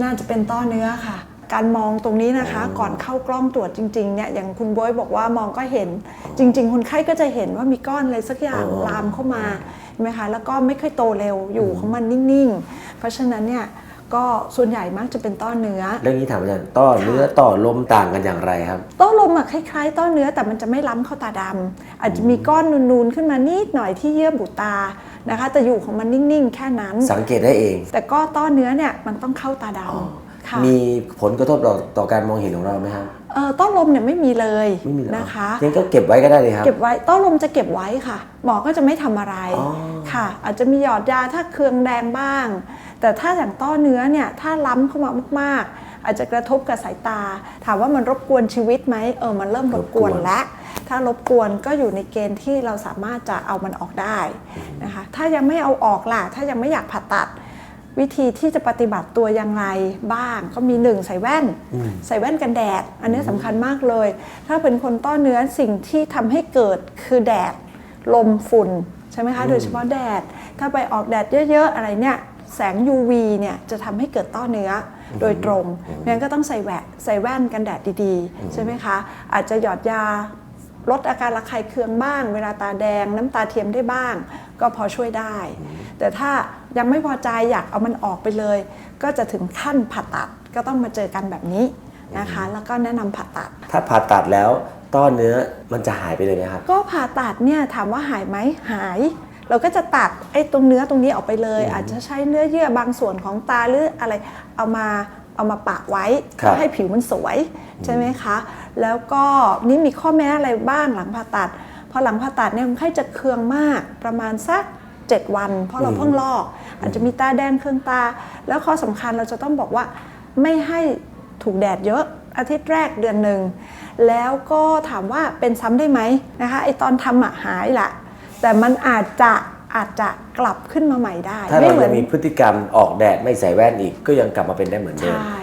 น่าจะเป็นต้อเนื้อค่ะ การมองตรงนี้นะคะอ๋อก่อนเข้ากล้องตรวจจริงๆเนี่ยอย่างคุณบอยบอกว่ามองก็เห็น จริง ๆ คนไข้ก็จะเห็นว่ามีก้อนอะไรสักอย่างลามเข้ามาเห็นไหมคะแล้วก็ไม่ค่อยโตเร็วอยู่ของมันนิ่งๆ เพราะฉะนั้นเนี่ยก็ส่วนใหญ่มักจะเป็นต้อเนื้อ เรื่องนี้ถามอาจารย์ต้อเนื้อต่อลมต่างกันอย่างไรครับ ต้อลมอะคล้ายๆ ต้อเนื้อแต่มันจะไม่ล้ำเข้าตาดำอาจจะมีก้อนนูนๆขึ้นมานิดหน่อยที่เยื่อบุตา นะคะแต่อยู่ของมันนิ่งๆ แค่นั้น สังเกตได้เอง แต่ก็ต้อเนื้อเนี่ยมันต้องเข้าตาดอ๋อำค่ะมีผลกระทบต่อต่อการมองเห็นของเราไหมครับเอ่อต้อลมเนี่ยไม่มีเลยไม่มีเหรอนะคะงั้นก็เก็บไว้ก็ได้เลยครับ เก็บไว้ต้อลมจะเก็บไว้ค่ะ หมอก็จะไม่ทำอะไรอ๋อค่ะ อาจจะมีหยอดยาถ้าเคืองแดงบ้าง แต่ถ้าอย่างต้อเนื้อเนี่ยถ้าล้ำเข้ามามากๆ อาจจะกระทบกับสายตา ถามว่ามันรบกวนชีวิตไหมเออมันเริ่มรบกวนแล้ว ถ้ารบกวนก็อยู่ในเกณฑ์ที่เราสามารถจะเอามันออกได้นะคะถ้ายังไม่เอาออกล่ะ ถ้ายังไม่อยากผ่าตัดวิธีที่จะปฏิบัติตัวยังไงบ้าง ก็มีหนึ่งใส่แว่น ใส่แว่นกันแดด อันนี้สำคัญมากเลย ถ้าเป็นคนต้อเนื้อสิ่งที่ทำให้เกิดคือแดด ลมฝุ่น ใช่ไหมคะ โดยเฉพาะแดด ถ้าไปออกแดดเยอะ ๆ อะไรเนี่ย แสง UV เนี่ยจะทำให้เกิดต้อเนื้อโดยตรงงั้นก็ต้องใส่แวะใส่แว่นกันแดดดีๆ ใช่ไหมคะ อาจจะหยอดยา ลดอาการระคายเคืองบ้าง เวลาตาแดงน้ำตาเทียมได้บ้าง ก็พอช่วยได้ แต่ถ้ายังไม่พอใจอยากเอามันออกไปเลย ก็จะถึงขั้นผ่าตัดก็ต้องมาเจอกันแบบนี้นะคะ แล้วก็แนะนำผ่าตัด ถ้าผ่าตัดแล้วต้อเนื้อมันจะหายไปเลยไหมครับ ก็ผ่าตัดเนี่ยถามว่าหายไหมหาย เราก็จะตัดไอ้ตรงเนื้อตรงนี้ออกไปเลย อาจจะใช้เนื้อเยื่อบางส่วนของตาหรืออะไรเอามา เอามาปะไว้ครับให้ผิวมันสวยใช่ไหมคะ แล้วก็นี่มีข้อแม้อะไรบ้างหลังผ่าตัด พอหลังผ่าตัดเนี่ยคนไข้จะเคืองมากประมาณสัก 7 วัน เพราะเราเพิ่งลอก อาจจะมีตาแดงเคืองตา แล้วข้อสำคัญเราจะต้องบอกว่าไม่ให้ถูกแดดเยอะอาทิตย์แรกเดือนหนึ่ง แล้วก็ถามว่าเป็นซ้ำได้ไหมนะคะไอตอนทำอะหายละแต่มันอาจจะ อาจจะกลับขึ้นมาใหม่ได้ถ้าไม่เราเหมืยัอน งมีพฤติกรรมออกแดดไม่ใส่แว่นอีกก็ยังกลับมาเป็นได้เหมือนเดิม ใช่